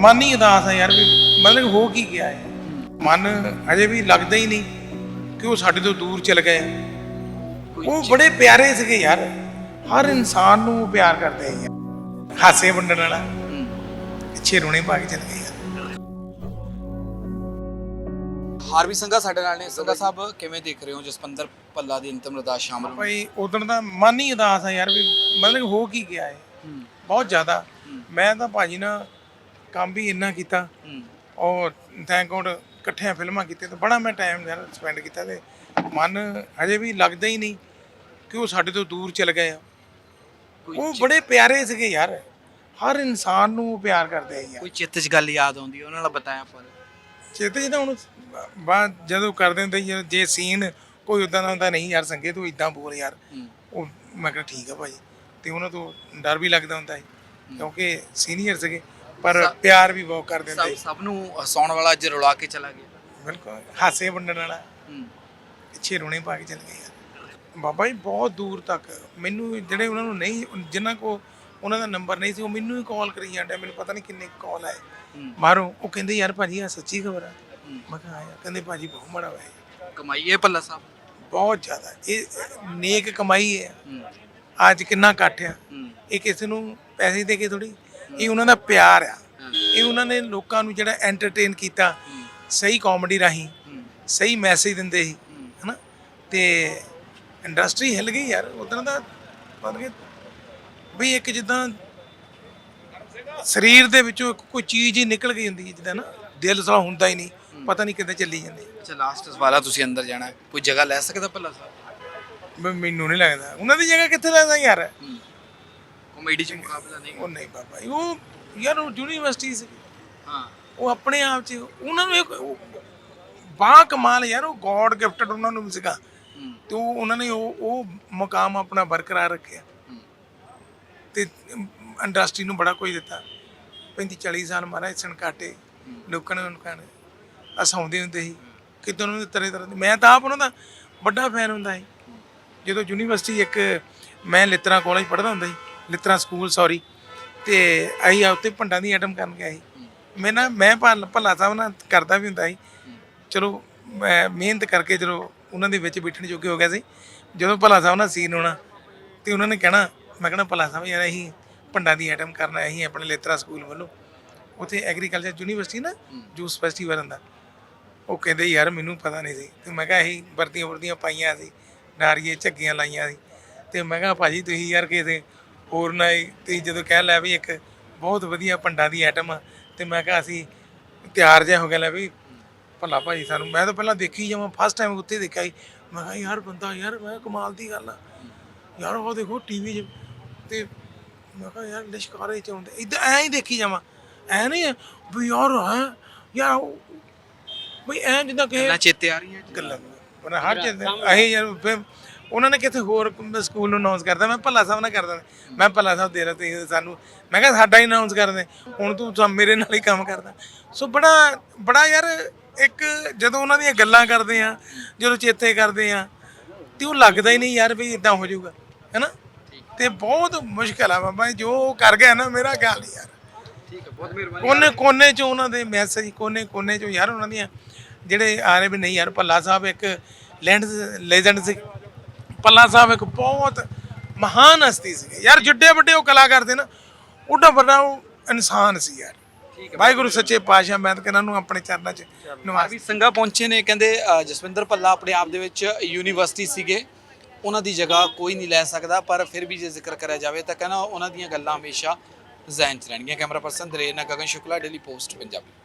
ਮਨ ਹੀ ਉਦਾਸ ਹੈ ਯਾਰ ਵੀ ਮਤਲਬ ਹੋ ਕੀ ਗਿਆ ਹੈ ਮਨ ਅਜੇ ਵੀ ਲੱਗਦਾ ਹੀ ਨਹੀਂ ਕਿ ਉਹ ਸਾਡੇ ਤੋਂ ਦੂਰ ਚਲ ਗਏ ਆ। ਉਹ ਬੜੇ ਪਿਆਰੇ ਸੀਗੇ ਯਾਰ। ਹਰ ਇਨਸਾਨ ਨੂੰ ਪਿਆਰ ਕਰਦੇ ਆ ਹਾਸੇ ਵੰਡਣ ਵਾਲਾ। ਪਿੱਛੇ ਰੋਣੇ ਪਾ ਕੇ ਚਲ ਗਏ ਹਾਰਵੀ ਸੰਘਾ ਸਾਡੇ ਨਾਲ ਨੇ। ਸੰਘਾ ਸਾਹਿਬ ਕਿਵੇਂ ਦੇਖ ਰਹੇ ਹੋ? ਜਸਪੰਦਰ ਪੱਲਾ ਦੀ ਅੰਤਮ ਅਰਦਾਸ ਸ਼ਾਮਲ ਭਾਈ ਉਦੋਂ ਦਾ ਮਨ ਹੀ ਉਦਾਸ ਹੈ ਯਾਰ ਵੀ ਮਤਲਬ ਹੋ ਕੀ ਗਿਆ ਹੈ। ਬਹੁਤ ਜ਼ਿਆਦਾ। ਮੈਂ ਤਾਂ ਭਾਜੀ ਨਾਲ ਕੰਮ ਵੀ ਇੰਨਾ ਕੀਤਾ। ਔਰ ਥੈਂਕ ਗੋਡ ਇਕੱਠਿਆਂ ਫਿਲਮਾਂ ਕੀਤੀਆਂ ਤੇ ਬੜਾ ਮੈਂ ਟਾਈਮ ਯਾਰ ਸਪੈਂਡ ਕੀਤਾ ਤੇ ਮਨ ਅਜੇ ਵੀ ਲੱਗਦਾ ਹੀ ਨਹੀਂ ਕਿ ਉਹ ਸਾਡੇ ਤੋਂ ਦੂਰ ਚਲ ਗਏ ਆ। ਉਹ ਬੜੇ ਪਿਆਰੇ ਸੀਗੇ ਯਾਰ। ਹਰ ਇਨਸਾਨ ਨੂੰ ਉਹ ਪਿਆਰ ਕਰਦੇ ਆ ਯਾਰ। ਕੋਈ ਚਿੱਤ 'ਚ ਗੱਲ ਯਾਦ ਆਉਂਦੀ ਉਹਨਾਂ ਨਾਲ ਬਤਾਇਆ ਪਰ ਚੇਤੇ ਜਿਹਦਾ ਹੁਣ ਬਾਅਦ ਜਦੋਂ ਕਰਦੇ ਹੁੰਦੇ ਸੀ, ਜੇ ਸੀਨ ਕੋਈ ਉਦਾਂ ਦਾ ਹੁੰਦਾ ਨਹੀਂ ਯਾਰ ਸੰਗੇ ਤੂੰ ਇਦਾਂ ਬੋਲ ਯਾਰ। ਉਹ ਮੈਂ ਕਿਹਾ ਠੀਕ ਆ ਭਾਈ। ਤੇ ਉਹਨਾਂ ਤੋਂ ਡਰ ਵੀ ਲੱਗਦਾ ਹੁੰਦਾ ਹੈ। ਕਿਉਂਕਿ ਸੀਨੀਅਰ ਸੀਗੇ। ਪਰ ਪਿਆਰ ਵੀ ਬਹੁਤ ਕਰਦੇ ਹੁੰਦੇ ਸਭ ਸਭ ਨੂੰ ਹਸਾਉਣ ਵਾਲਾ ਅੱਜ ਰੁਲਾ ਕੇ ਚਲਾ ਗਿਆ। ਬਿਲਕੁਲ ਹਾਸੇ ਵੰਡਣ ਵਾਲਾ। ਪਿੱਛੇ ਰੋਣੇ ਪਾ ਕੇ ਚਲ ਗਏ। ਬਾਬਾ ਜੀ ਬਹੁਤ ਦੂਰ ਤੱਕ। ਮੈਨੂੰ ਜਿਹੜੇ ਉਹਨਾਂ ਨੂੰ ਨਹੀਂ ਜਿਨ੍ਹਾਂ ਕੋ ਉਹਨਾਂ ਦਾ ਨੰਬਰ ਨਹੀਂ ਸੀ ਉਹ ਮੈਨੂੰ ਹੀ ਕਾਲ ਕਰੀ ਜਾਂਦੇ ਮੈਨੂੰ ਪਤਾ ਨਹੀਂ ਕਿੰਨੇ ਕਾਲ ਆਏ। ਮਾਰੋ ਉਹ ਕਹਿੰਦੇ ਯਾਰ ਭਾਜੀ ਆ ਸੱਚੀ ਖਬਰ ਆ। ਮੈਂ ਕਿਹਾ ਹਾਂ ਯਾਰ। ਕਹਿੰਦੇ ਭਾਜੀ ਬਹੁਤ ਮਾੜਾ ਹੋਇਆ ਕਮਾਈਏ ਪੱਲਾ ਸਾਹਿਬ? ਬਹੁਤ ਜ਼ਿਆਦਾ। ਇਹ ਨੇਕ ਕਮਾਈ ਹੈ। ਅੱਜ ਕਿੰਨਾ ਇਕੱਠ ਆ। ਇਹ ਕਿਸੇ ਨੂੰ ਪੈਸੇ ਦੇ ਕੇ ਥੋੜੀ ਇਹ ਉਹਨਾਂ ਦਾ ਪਿਆਰ ਆ। ਇਹ ਉਹਨਾਂ ਨੇ ਲੋਕਾਂ ਨੂੰ ਜਿਹੜਾ ਐਂਟਰਟੇਨ ਕੀਤਾ ਸਹੀ ਕਾਮੇਡੀ ਰਾਹੀਂ ਸਹੀ ਮੈਸੇਜ ਦਿੰਦੇ ਸੀ ਹਨਾ? ਤੇ ਇੰਡਸਟਰੀ ਹਿੱਲ ਗਈ ਯਾਰ ਉਦੋਂ ਦਾ ਮਤਲਬ ਕਿ ਵੀ ਇੱਕ ਜਿੱਦਾਂ ਸਰੀਰ ਦੇ ਵਿੱਚੋਂ ਇੱਕ ਕੋਈ ਚੀਜ਼ ਹੀ ਨਿਕਲ ਗਈ ਹੁੰਦੀ ਹੈ ਜਿੱਦਾਂ ਨਾ ਦਿਲ ਸਾਲਾ ਹੁੰਦਾ ਹੀ ਨਹੀਂ ਪਤਾ ਨਹੀਂ ਕਿੱਦਾਂ ਚੱਲੀ ਜਾਂਦੀ। ਅੱਛਾ ਲਾਸਟ ਸਵਾਲਾ ਤੁਸੀਂ ਅੰਦਰ ਜਾਣਾ। ਕੋਈ ਜਗ੍ਹਾ ਲੈ ਸਕਦਾ ਪੱਲਾ ਸਾਹਿਬ? ਮੈਨੂੰ ਨਹੀਂ ਲੱਗਦਾ। ਉਹਨਾਂ ਦੀ ਜਗ੍ਹਾ ਕਿੱਥੇ ਲੱਗਦਾ ਯਾਰ? ਕਾਮੇਡੀ 'ਚ ਮੁਕਾਬਲਾ ਨਹੀਂ ਉਹ ਨਹੀਂ ਬਾਬਾ ਜੀ, ਉਹ ਯਾਰ ਉਹ ਯੂਨੀਵਰਸਿਟੀ ਸੀ ਹਾਂ। ਉਹ ਆਪਣੇ ਆਪ 'ਚ ਉਹਨਾਂ ਨੂੰ ਇੱਕ ਬਾ ਕਮਾਲ ਯਾਰ ਉਹ ਗੋਡ ਗਿਫਟਡ ਉਹਨਾਂ ਨੂੰ ਸੀਗਾ। ਤੇ ਉਹ ਉਹਨਾਂ ਨੇ ਉਹ ਉਹ ਮੁਕਾਮ ਆਪਣਾ ਬਰਕਰਾਰ ਰੱਖਿਆ। ਤੇ ਇੰਡਸਟਰੀ ਨੂੰ ਬੜਾ ਕੁਝ ਦਿੱਤਾ। 35 40 ਸਾਲ ਮਹਾਰਾਜ ਸਣਕਾਟੇ ਲੋਕਾਂ ਨੇ ਨੂੰ ਹਸਾਉਂਦੇ ਹੁੰਦੇ ਸੀ। ਕਿਤੇ ਉਹਨਾਂ ਨੂੰ ਤਰ੍ਹਾਂ ਤਰ੍ਹਾਂ ਦੀ ਮੈਂ ਤਾਂ ਆਪ ਉਹਨਾਂ ਦਾ ਵੱਡਾ ਫੈਨ ਹੁੰਦਾ ਸੀ। ਜਦੋਂ ਯੂਨੀਵਰਸਿਟੀ ਇੱਕ ਮੈਂ ਲਿਤਰਾ ਕਾਲਜ ਪੜ੍ਹਦਾ ਹੁੰਦਾ ਸੀ। ਲਿਤਰਾ ਸਕੂਲ ਸੌਰੀ ਤੇ ਅਸੀਂ ਆ ਉੱਤੇ ਭੰਡਾਂ ਦੀ ਆਈਟਮ ਕਰਨ ਗਿਆ ਸੀ। ਮੈਂ ਨਾ, ਮੈਂ ਭੱਲ- ਭਲਾ ਸਾਹਿਬ ਨਾਲ ਕਰਦਾ ਵੀ ਹੁੰਦਾ ਸੀ। ਚਲੋ, ਮੈਂ ਮਿਹਨਤ ਕਰਕੇ ਚਲੋ ਉਹਨਾਂ ਦੇ ਵਿੱਚ ਬੈਠਣ ਜੋਗੇ ਹੋ ਗਿਆ ਸੀ, ਜਦੋਂ ਭਲਾ ਸਾਹਿਬ ਨਾਲ ਸੀਨ ਹੋਣਾ, ਤੇ ਉਹਨਾਂ ਨੇ ਕਹਿਣਾ, ਮੈਂ ਕਹਿਣਾ ਭਲਾ ਸਾਹਿਬ ਯਾਰ, ਅਸੀਂ ਭੰਡਾਂ ਦੀ ਆਈਟਮ ਕਰਨਾ ਅਸੀਂ ਆਪਣੇ ਲਿਤਰਾ ਸਕੂਲ ਵੱਲੋਂ। ਉੱਥੇ ਐਗਰੀਕਲਚਰ ਯੂਨੀਵਰਸਿਟੀ ਨਾ ਜੂਸ ਫੈਸਟੀਵਲ ਹੁੰਦਾ। ਉਹ ਕਹਿੰਦੇ, ਯਾਰ, ਮੈਨੂੰ ਪਤਾ ਨਹੀਂ ਸੀ। ਤੇ ਮੈਂ ਕਿਹਾ, ਅਸੀਂ ਵਰਦੀਆਂ ਵਰਦੀਆਂ ਪਾਈਆਂ ਸੀ ਨਾਰੀਏ ਝੱਗੀਆਂ ਲਾਈਆਂ ਸੀ। ਤੇ ਮੈਂ ਕਿਹਾ, ਭਾਜੀ, ਤੁਸੀਂ ਯਾਰ ਕਿਸੇ ਹੋਰ ਨਾ ਹੀ ਤੁਸੀਂ ਜਦੋਂ ਕਹਿ ਲਿਆ ਵੀ ਇੱਕ ਬਹੁਤ ਵਧੀਆ ਭੰਡਾਂ ਦੀ ਆਈਟਮ ਆ ਤੇ ਮੈਂ ਕਿਹਾ ਅਸੀਂ ਤਿਆਰ ਜਿਹਾ ਹੋ ਗਿਆ ਲੈ ਵੀ ਭੱਲਾ ਭਾਜੀ ਸਾਨੂੰ ਮੈਂ ਤਾਂ ਪਹਿਲਾਂ ਦੇਖੀ ਜਾਵਾਂ ਫਸਟ ਟਾਈਮ ਉੱਤੇ ਦੇਖਿਆ ਸੀ। ਮੈਂ ਕਿਹਾ ਯਾਰ ਬੰਦਾ ਯਾਰ ਮੈਂ ਕਮਾਲ ਦੀ ਗੱਲ ਆ। ਯਾਰ ਉਹ ਦੇਖੋ ਟੀਵੀ 'ਚ ਤੇ ਮੈਂ ਕਿਹਾ ਯਾਰ ਲਿਸ਼ਕਾਰੇ ਚ ਆਉਂਦੇ ਇਦਾਂ ਐਂ ਹੀ ਦੇਖੀ ਜਾਵਾਂ। ਐ ਨਹੀਂ ਵੀ ਯਾਰ ਹੈ ਯਾਰ ਵੀ ਐਂ ਜਿੱਦਾਂ ਕਿ ਗੱਲਾਂ ਚੇਤੇ ਆ ਰਹੀਆਂ। ਗੱਲਾਂ ਪਰ ਹਰ ਚੀਜ਼ ਅਸੀਂ ਯਾਰ ਉਹਨਾਂ ਨੇ ਕਿਤੇ ਹੋਰ ਸਕੂਲ ਨੂੰ ਅਨਾਉਂਸ ਕਰਦਾ ਮੈਂ ਭੱਲਾ ਸਾਹਿਬ ਨਾਲ ਕਰਦਾ ਮੈਂ ਭੱਲਾ ਸਾਹਿਬ ਦੇ ਰਹੇ ਤੇ ਸਾਨੂੰ ਮੈਂ ਕਿਹਾ ਸਾਡਾ ਹੀ ਅਨਾਉਂਸ ਕਰਦੇ। ਹੁਣ ਤੂੰ ਤਾਂ ਮੇਰੇ ਨਾਲ ਹੀ ਕੰਮ ਕਰਦਾ। ਸੋ ਬੜਾ ਬੜਾ ਯਾਰ ਇੱਕ ਜਦੋਂ ਉਹਨਾਂ ਦੀਆਂ ਗੱਲਾਂ ਕਰਦੇ ਆ ਜਦੋਂ ਚੇਤੇ ਕਰਦੇ ਆ ਤੇ ਉਹ ਲੱਗਦਾ ਹੀ ਨਹੀਂ ਯਾਰ ਵੀ ਇਦਾਂ ਹੋ ਜਾਊਗਾ ਹੈਨਾ? ਤੇ ਬਹੁਤ ਮੁਸ਼ਕਲ ਆ ਬਾਬਾ ਜੀ, ਕਰ ਗਿਆ ਨਾ ਮੇਰਾ ਖਿਆਲ ਯਾਰ। ਠੀਕ ਹੈ ਬਹੁਤ ਮਿਹਰਬਾਨੀ। ਕੋਨੇ ਕੋਨੇ ਚ ਉਹਨਾਂ ਦੇ ਮੈਸੇਜ ਕੋਨੇ ਕੋਨੇ ਚ ਯਾਰ ਉਹਨਾਂ ਦੀਆਂ ਜਿਹੜੇ ਆ ਰਹੇ ਵੀ ਨਹੀਂ ਯਾਰ ਭੱਲਾ ਸਾਹਿਬ ਇੱਕ ਲੈਂਡ ਲੈਜੈਂਡ ਸੀ। ਭੱਲਾ ਸਾਹਿਬ ਇੱਕ ਬਹੁਤ ਮਹਾਨ ਹਸਤੀ ਸੀ ਯਾਰ ਜਿੱਡੇ ਵੱਡੇ ਉਹ ਕਲਾਕਾਰ ਦੇ ਨਾ ਉੱਡਾ ਵੱਡਾ ਉਹ ਇਨਸਾਨ ਸੀ ਯਾਰ। ਵਾਹਿਗੁਰੂ ਸੱਚੇ ਪਾਤਸ਼ਾਹ ਮੈਂ ਤਾਂ ਨੂੰ ਆਪਣੇ ਚਰਨਾਂ 'ਚ ਨਿਵਾਸ ਵੀ ਸੰਘਾ ਪਹੁੰਚੇ ਨੇ ਕਹਿੰਦੇ ਜਸਵਿੰਦਰ ਪੱਲਾ ਆਪਣੇ ਆਪ ਦੇ ਵਿੱਚ ਯੂਨੀਵਰਸਿਟੀ ਸੀਗੇ। ਉਹਨਾਂ ਦੀ ਜਗ੍ਹਾ ਕੋਈ ਨਹੀਂ ਲੈ ਸਕਦਾ ਪਰ ਫਿਰ ਵੀ ਜੇ ਜ਼ਿਕਰ ਕਰਿਆ ਜਾਵੇ ਤਾਂ ਕਹਿੰਦਾ ਉਹਨਾਂ ਦੀਆਂ ਗੱਲਾਂ ਹਮੇਸ਼ਾ ਜ਼ਹਿਨ 'ਚ ਰਹਿਣਗੀਆਂ। ਕੈਮਰਾ ਪਰਸਨ ਦਰੇਨਾ ਗਗਨ ਸ਼ੁਕਲਾ ਡੇਲੀ ਪੋਸਟ ਪੰਜਾਬੀ।